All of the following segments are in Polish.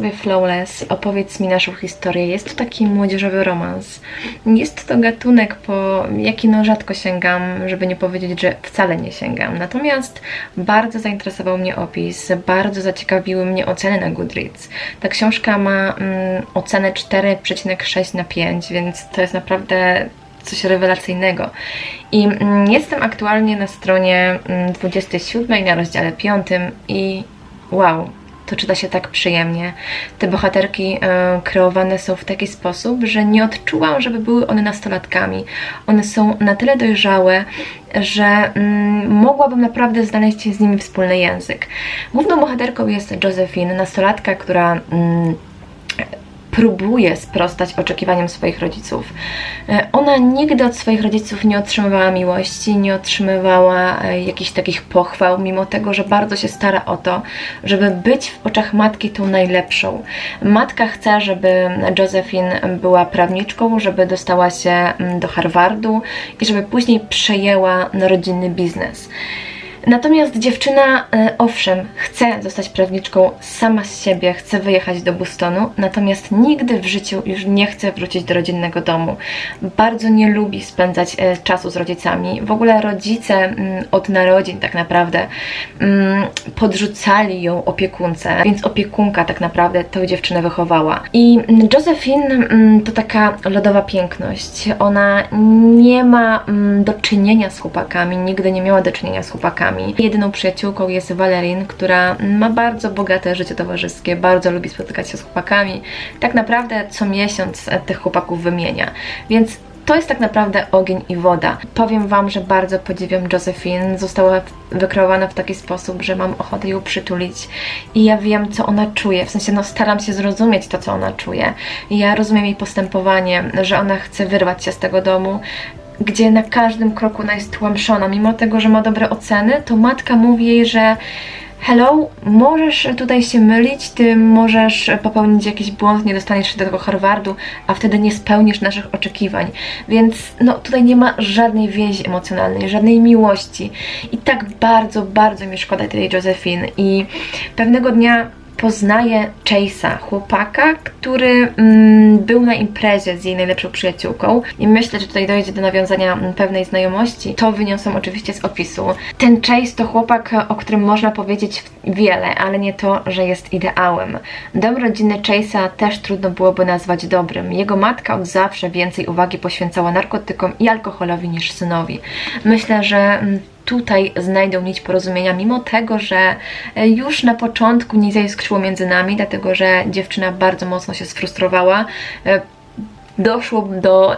Sobie Flawless, opowiedz mi naszą historię. Jest to taki młodzieżowy romans. Jest to gatunek, po jaki no rzadko sięgam, żeby nie powiedzieć, że wcale nie sięgam. Natomiast bardzo zainteresował mnie opis, bardzo zaciekawiły mnie oceny na Goodreads. Ta książka ma mm, ocenę 4,6 na 5, więc to jest naprawdę coś rewelacyjnego. I mm, jestem aktualnie na stronie mm, 27 na rozdziale 5 i wow, to czyta się tak przyjemnie. Te bohaterki e, kreowane są w taki sposób, że nie odczułam, żeby były one nastolatkami. One są na tyle dojrzałe, że mm, mogłabym naprawdę znaleźć z nimi wspólny język. Główną bohaterką jest Josephine, nastolatka, która mm, próbuje sprostać oczekiwaniom swoich rodziców. E, Ona nigdy od swoich rodziców nie otrzymywała miłości, nie otrzymywała e, jakichś takich pochwał, mimo tego, że bardzo się stara o to, żeby być w oczach matki tą najlepszą. Matka chce, żeby Josephine była prawniczką, żeby dostała się mm, do Harvardu i żeby później przejęła rodzinny biznes. Natomiast dziewczyna, e, owszem, chce zostać prawniczką sama z siebie, chce wyjechać do Bostonu, natomiast nigdy w życiu już nie chce wrócić do rodzinnego domu. Bardzo nie lubi spędzać e, czasu z rodzicami. W ogóle rodzice mm, od narodzin tak naprawdę mm, podrzucali ją opiekunce, więc opiekunka tak naprawdę tę dziewczynę wychowała. I Josephine mm, to taka lodowa piękność. Ona nie ma do czynienia z chłopakami, nigdy nie miała do czynienia z chłopakami. Jedyną przyjaciółką jest Valerin, która ma bardzo bogate życie towarzyskie, bardzo lubi spotykać się z chłopakami. Tak naprawdę co miesiąc tych chłopaków wymienia. Więc to jest tak naprawdę ogień i woda. Powiem Wam, że bardzo podziwiam Josephine. Została wykreowana w taki sposób, że mam ochotę ją przytulić i ja wiem, co ona czuje. W sensie, no staram się zrozumieć to, co ona czuje. I ja rozumiem jej postępowanie, że ona chce wyrwać się z tego domu, gdzie na każdym kroku ona jest tłamszona. Mimo tego, że ma dobre oceny, to matka mówi jej, że hello, możesz tutaj się mylić, ty możesz popełnić jakiś błąd, nie dostaniesz się do tego Harvardu, a wtedy nie spełnisz naszych oczekiwań. Więc no tutaj nie ma żadnej więzi emocjonalnej, żadnej miłości. I tak bardzo, bardzo mi szkoda tej Josephine. I pewnego dnia poznaje Chase'a, chłopaka, który mm, był na imprezie z jej najlepszą przyjaciółką i myślę, że tutaj dojdzie do nawiązania mm, pewnej znajomości. To wyniosłam oczywiście z opisu. Ten Chase to chłopak, o którym można powiedzieć wiele, ale nie to, że jest ideałem. Dom rodzinny Chase'a też trudno byłoby nazwać dobrym. Jego matka od zawsze więcej uwagi poświęcała narkotykom i alkoholowi niż synowi. Myślę, że mm, tutaj znajdą nić porozumienia, mimo tego, że e, już na początku nie zaiskrzyło między nami, dlatego że dziewczyna bardzo mocno się sfrustrowała. E, Doszło do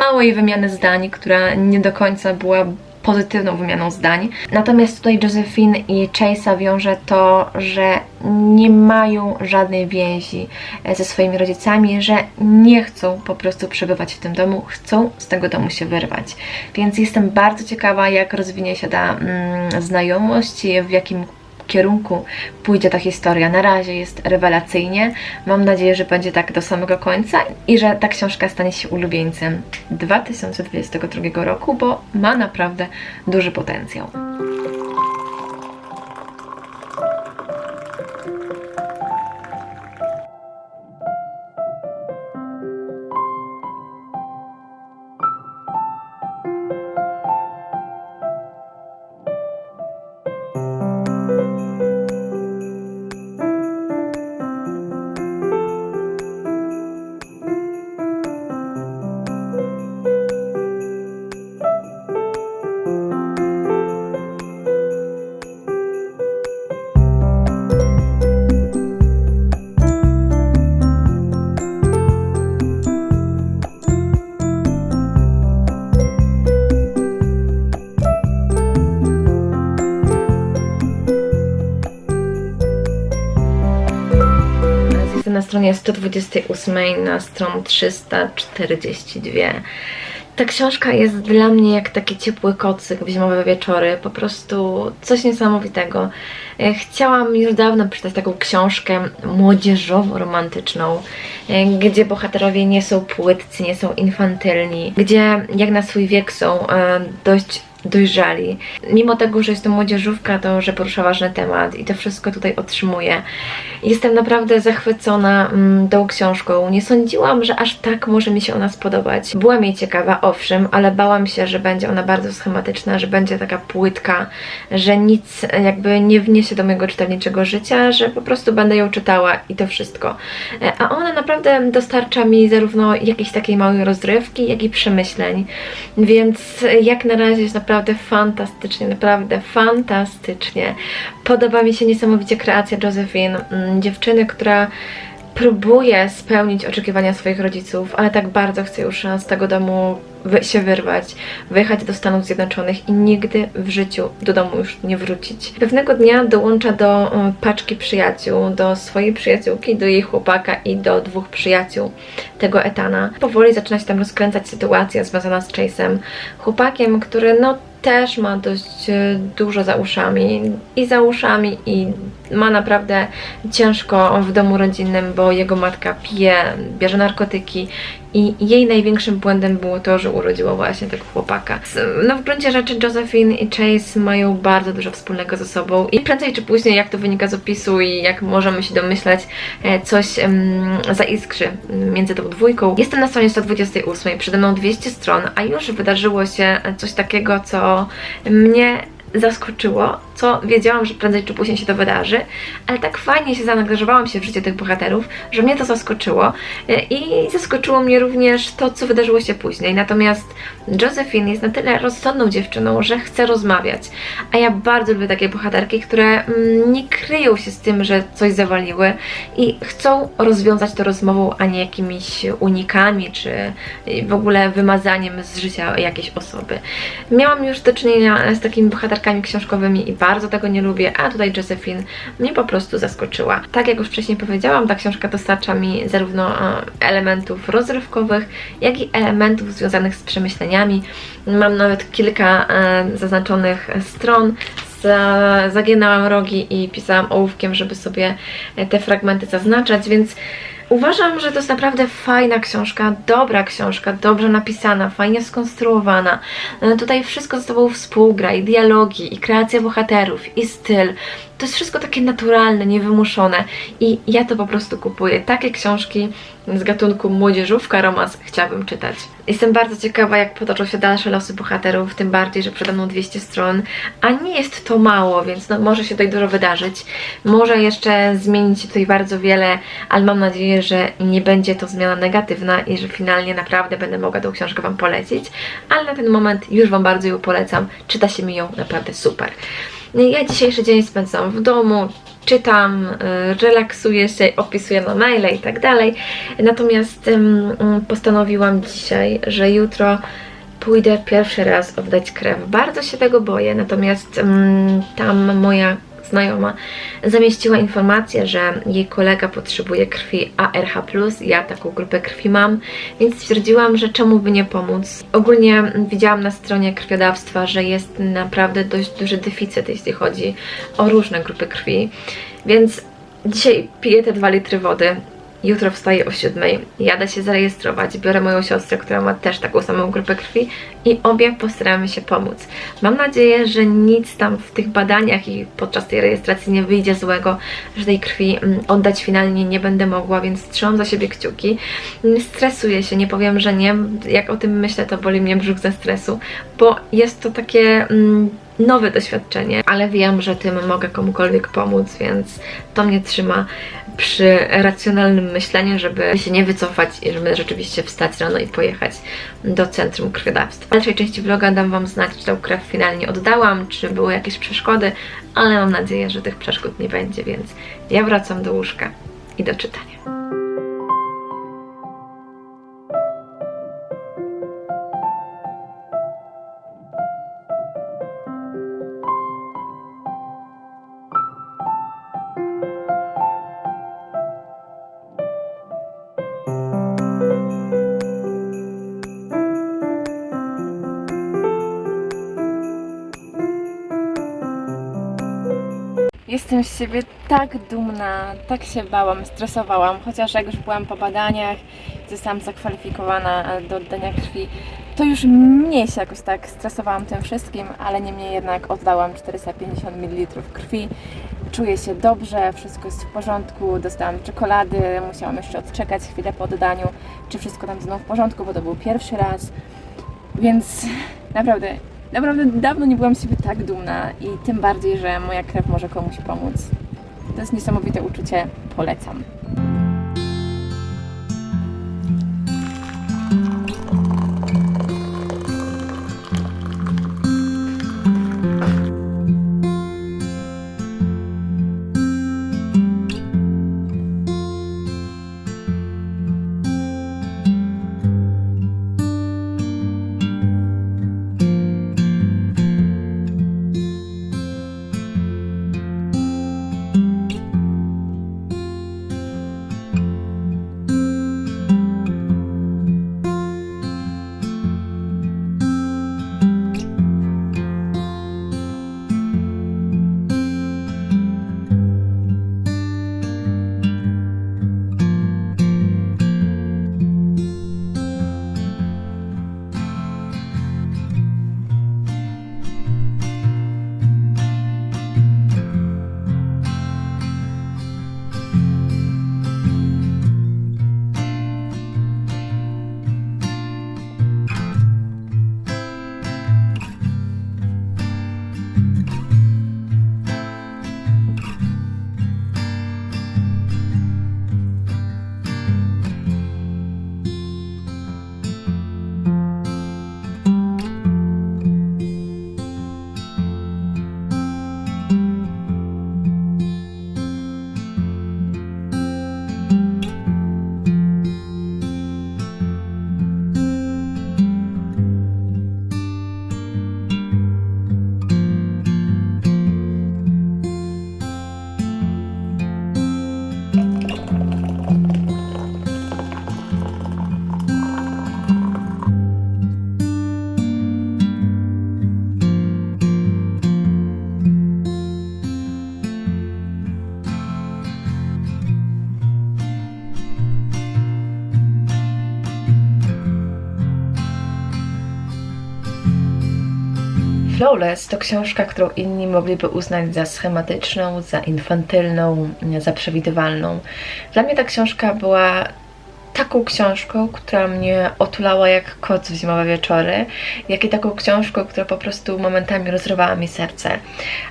małej wymiany zdań, która nie do końca była pozytywną wymianą zdań. Natomiast tutaj Josephine i Chase'a wiąże to, że nie mają żadnej więzi e, ze swoimi rodzicami, że nie chcą po prostu przebywać w tym domu, chcą z tego domu się wyrwać. Więc jestem bardzo ciekawa, jak rozwinie się ta mm, znajomość, w jakim kierunku pójdzie ta historia. Na razie jest rewelacyjnie. Mam nadzieję, że będzie tak do samego końca i że ta książka stanie się ulubieńcem 2022 roku, bo ma naprawdę duży potencjał. Na stronie 128, na stron 342. Ta książka jest dla mnie jak taki ciepły kocyk w zimowe wieczory. Po prostu coś niesamowitego. E, Chciałam już dawno przeczytać taką książkę młodzieżowo-romantyczną, e, gdzie bohaterowie nie są płytcy, nie są infantylni, gdzie jak na swój wiek są e, dość dojrzali. Mimo tego, że jest to młodzieżówka, to że porusza ważny temat i to wszystko tutaj otrzymuję. Jestem naprawdę zachwycona mm, tą książką. Nie sądziłam, że aż tak może mi się ona spodobać. Byłam jej ciekawa, owszem, ale bałam się, że będzie ona bardzo schematyczna, że będzie taka płytka, że nic jakby nie wniesie do mojego czytelniczego życia, że po prostu będę ją czytała i to wszystko. E, A ona naprawdę dostarcza mi zarówno jakiejś takiej małej rozrywki, jak i przemyśleń. Więc jak na razie jest naprawdę fantastycznie, naprawdę fantastycznie. Podoba mi się niesamowicie kreacja Josephine, mm, dziewczyny, która próbuje spełnić oczekiwania swoich rodziców, ale tak bardzo chce już z tego domu się wyrwać, wyjechać do Stanów Zjednoczonych i nigdy w życiu do domu już nie wrócić. Pewnego dnia dołącza do e, paczki przyjaciół, do swojej przyjaciółki, do jej chłopaka i do dwóch przyjaciół tego Etana. Powoli zaczyna się tam rozkręcać sytuacja związana z Chase'em, chłopakiem, który no też ma dość e, dużo za uszami. I za uszami i ma naprawdę ciężko w domu rodzinnym, bo jego matka pije, bierze narkotyki i jej największym błędem było to, że urodziła właśnie tego chłopaka. No w gruncie rzeczy Josephine i Chase mają bardzo dużo wspólnego ze sobą i prędzej czy później, jak to wynika z opisu i jak możemy się domyślać, e, coś em, zaiskrzy między tą dwójką. Jestem na stronie 128, przede mną 200 stron, a już wydarzyło się coś takiego, co mnie zaskoczyło, co wiedziałam, że prędzej czy później się to wydarzy, ale tak fajnie się zaangażowałam się w życie tych bohaterów, że mnie to zaskoczyło E, i zaskoczyło mnie również to, co wydarzyło się później. Natomiast Josephine jest na tyle rozsądną dziewczyną, że chce rozmawiać, a ja bardzo lubię takie bohaterki, które mm, nie kryją się z tym, że coś zawaliły i chcą rozwiązać to rozmową, a nie jakimiś unikami, czy y, w ogóle wymazaniem z życia jakiejś osoby. Miałam już do czynienia z takimi bohaterkami książkowymi i bardzo tego nie lubię, a tutaj Josephine mnie po prostu zaskoczyła. Tak jak już wcześniej powiedziałam, ta książka dostarcza mi zarówno e, elementów rozrywkowych, jak i elementów związanych z przemyśleniami. Mam nawet kilka e, zaznaczonych stron za, zaginałam rogi i pisałam ołówkiem, żeby sobie e, te fragmenty zaznaczać, więc uważam, że to jest naprawdę fajna książka, dobra książka, dobrze napisana, fajnie skonstruowana. E, Tutaj wszystko ze sobą współgra, i dialogi, i kreacja bohaterów, i styl. To jest wszystko takie naturalne, niewymuszone i ja to po prostu kupuję. Takie książki z gatunku młodzieżówka, romans chciałabym czytać. Jestem bardzo ciekawa, jak potoczą się dalsze losy bohaterów, tym bardziej, że przede mną 200 stron, a nie jest to mało, więc no, może się tutaj dużo wydarzyć. Może jeszcze zmienić się tutaj bardzo wiele, ale mam nadzieję, że nie będzie to zmiana negatywna i że finalnie naprawdę będę mogła tą książkę Wam polecić, ale na ten moment już Wam bardzo ją polecam. Czyta się mi ją naprawdę super. Ja dzisiejszy dzień spędzam w domu, czytam, y, relaksuję się, opisuję na maile i tak dalej. Natomiast ym, postanowiłam dzisiaj, że jutro pójdę pierwszy raz oddać krew. Bardzo się tego boję, natomiast tam moja znajoma zamieściła informację, że jej kolega potrzebuje krwi ARH+, ja taką grupę krwi mam, więc stwierdziłam, że czemu by nie pomóc. Ogólnie widziałam na stronie krwiodawstwa, że jest naprawdę dość duży deficyt, jeśli chodzi o różne grupy krwi, więc dzisiaj piję te 2 litry wody. Jutro wstaję o 7, jadę się zarejestrować, biorę moją siostrę, która ma też taką samą grupę krwi i obie postaramy się pomóc. Mam nadzieję, że nic tam w tych badaniach i podczas tej rejestracji nie wyjdzie złego, że tej krwi mm, oddać finalnie nie będę mogła, więc trzymam za siebie kciuki. Mm, Stresuję się, nie powiem, że nie. Jak o tym myślę, to boli mnie brzuch ze stresu, bo jest to takie mm, nowe doświadczenie, ale wiem, że tym mogę komukolwiek pomóc, więc to mnie trzyma przy racjonalnym myśleniu, żeby się nie wycofać i żeby rzeczywiście wstać rano i pojechać do centrum krwiodawstwa. W dalszej części vloga dam Wam znać, czy tą krew finalnie oddałam, czy były jakieś przeszkody, ale mam nadzieję, że tych przeszkód nie będzie, więc ja wracam do łóżka i do czytania. Jestem z siebie tak dumna, tak się bałam, stresowałam, chociaż jak już byłam po badaniach, zostałam zakwalifikowana do oddania krwi, to już mniej się jakoś tak stresowałam tym wszystkim, ale niemniej jednak oddałam 450 ml krwi. czuję się dobrze, wszystko jest w porządku, dostałam czekolady, musiałam jeszcze odczekać chwilę po oddaniu, czy wszystko tam znowu w porządku, bo to był pierwszy raz. Więc naprawdę, naprawdę dawno nie byłam z siebie tak dumna i tym bardziej, że moja krew może komuś pomóc. To jest niesamowite uczucie, polecam. Flawless to książka, którą inni mogliby uznać za schematyczną, za infantylną, za przewidywalną. Dla mnie ta książka była taką książką, która mnie otulała jak kot w zimowe wieczory, jak i taką książką, która po prostu momentami rozrywała mi serce.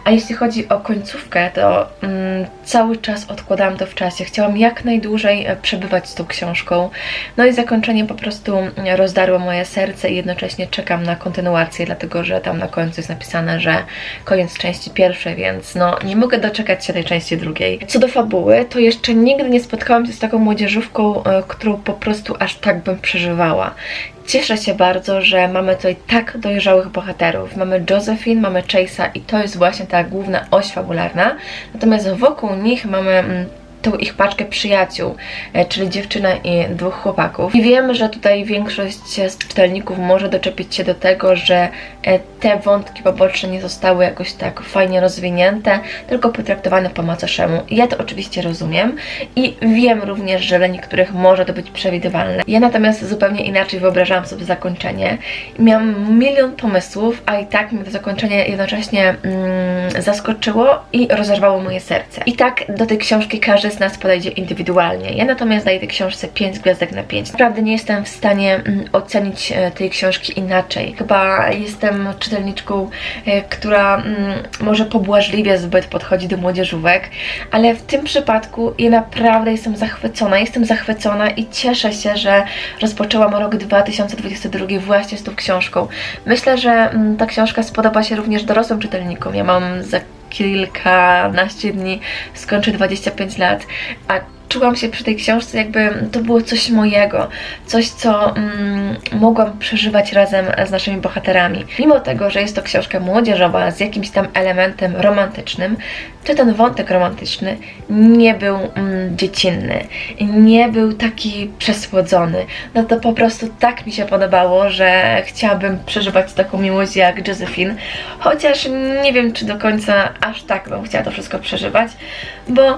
A jeśli chodzi o końcówkę, to mm, cały czas odkładałam to w czasie. Chciałam jak najdłużej e, przebywać z tą książką. No i zakończenie po prostu mm, rozdarło moje serce i jednocześnie czekam na kontynuację, dlatego że tam na końcu jest napisane, że koniec części pierwszej, więc no nie mogę doczekać się tej części drugiej. Co do fabuły, to jeszcze nigdy nie spotkałam się z taką młodzieżówką, e, którą po prostu aż tak bym przeżywała. Cieszę się bardzo, że mamy tutaj tak dojrzałych bohaterów. Mamy Josephine, mamy Chase'a i to jest właśnie ta główna oś fabularna. Natomiast wokół nich mamy mm, tą ich paczkę przyjaciół, e, czyli dziewczynę i dwóch chłopaków. I wiem, że tutaj większość z czytelników może doczepić się do tego, że e, te wątki poboczne nie zostały jakoś tak fajnie rozwinięte, tylko potraktowane po macoszemu. Ja to oczywiście rozumiem i wiem również, że dla niektórych może to być przewidywalne. Ja natomiast zupełnie inaczej wyobrażałam sobie zakończenie. Miałam milion pomysłów, a i tak mnie to zakończenie jednocześnie mm, zaskoczyło i rozerwało moje serce. I tak do tej książki każdy z nas podejdzie indywidualnie. Ja natomiast daję tej książce 5 gwiazdek na 5. Naprawdę nie jestem w stanie mm, ocenić e, tej książki inaczej. Chyba jestem czytelniczką, e, która mm, może pobłażliwie zbyt podchodzi do młodzieżówek, ale w tym przypadku ja naprawdę jestem zachwycona. Jestem zachwycona i cieszę się, że rozpoczęłam rok 2022 właśnie z tą książką. Myślę, że mm, ta książka spodoba się również dorosłym czytelnikom. Ja mam za kilkanaście dni skończę 25 lat, a czułam się przy tej książce, jakby to było coś mojego, coś, co mm, mogłam przeżywać razem z naszymi bohaterami. Mimo tego, że jest to książka młodzieżowa z jakimś tam elementem romantycznym, to ten wątek romantyczny nie był mm, dziecinny, nie był taki przesłodzony. No to po prostu tak mi się podobało, że chciałabym przeżywać taką miłość jak Josephine, chociaż nie wiem, czy do końca aż tak bym chciała to wszystko przeżywać, bo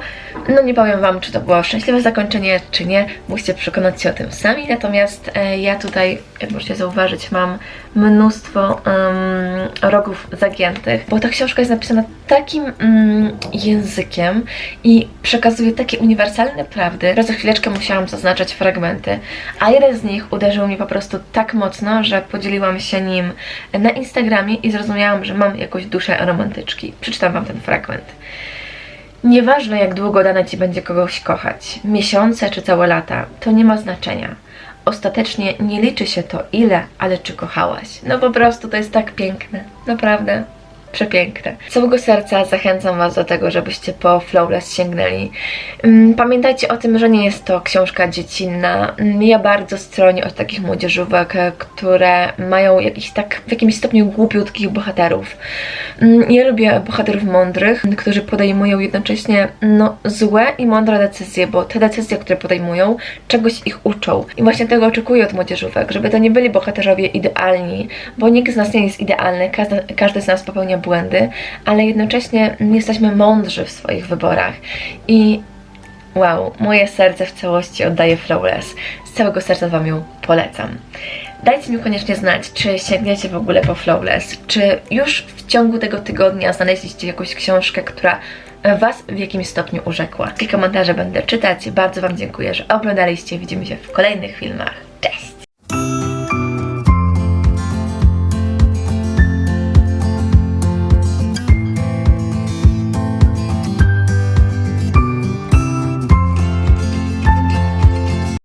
no nie powiem Wam, czy to była szczęśliwe zakończenie, czy nie, musicie przekonać się o tym sami. Natomiast e, ja tutaj, jak możecie zauważyć, mam mnóstwo em, rogów zagiętych, bo ta książka jest napisana takim mm, językiem i przekazuje takie uniwersalne prawdy, że za chwileczkę musiałam zaznaczać fragmenty, a jeden z nich uderzył mnie po prostu tak mocno, że podzieliłam się nim na Instagramie i zrozumiałam, że mam jakąś duszę romantyczki. Przeczytam Wam ten fragment. Nieważne jak długo dane Ci będzie kogoś kochać, miesiące czy całe lata, to nie ma znaczenia. Ostatecznie nie liczy się to ile, ale czy kochałaś. No po prostu to jest tak piękne, naprawdę. Przepiękne. Z całego serca zachęcam Was do tego, żebyście po Flawless sięgnęli. Mm, Pamiętajcie o tym, że nie jest to książka dziecinna. Mm, Ja bardzo stronię od takich młodzieżówek, które mają jakiś tak w jakimś stopniu głupiutkich bohaterów. Mm, Ja lubię bohaterów mądrych, którzy podejmują jednocześnie no, złe i mądre decyzje, bo te decyzje, które podejmują, czegoś ich uczą. I właśnie tego oczekuję od młodzieżówek, żeby to nie byli bohaterowie idealni, bo nikt z nas nie jest idealny, każdy, każdy z nas popełnia błędy, ale jednocześnie jesteśmy mądrzy w swoich wyborach. I wow, moje serce w całości oddaje Flawless. Z całego serca Wam ją polecam. Dajcie mi koniecznie znać, czy sięgniecie w ogóle po Flawless, czy już w ciągu tego tygodnia znaleźliście jakąś książkę, która Was w jakimś stopniu urzekła. Te komentarze będę czytać. Bardzo Wam dziękuję, że oglądaliście. Widzimy się w kolejnych filmach. Cześć!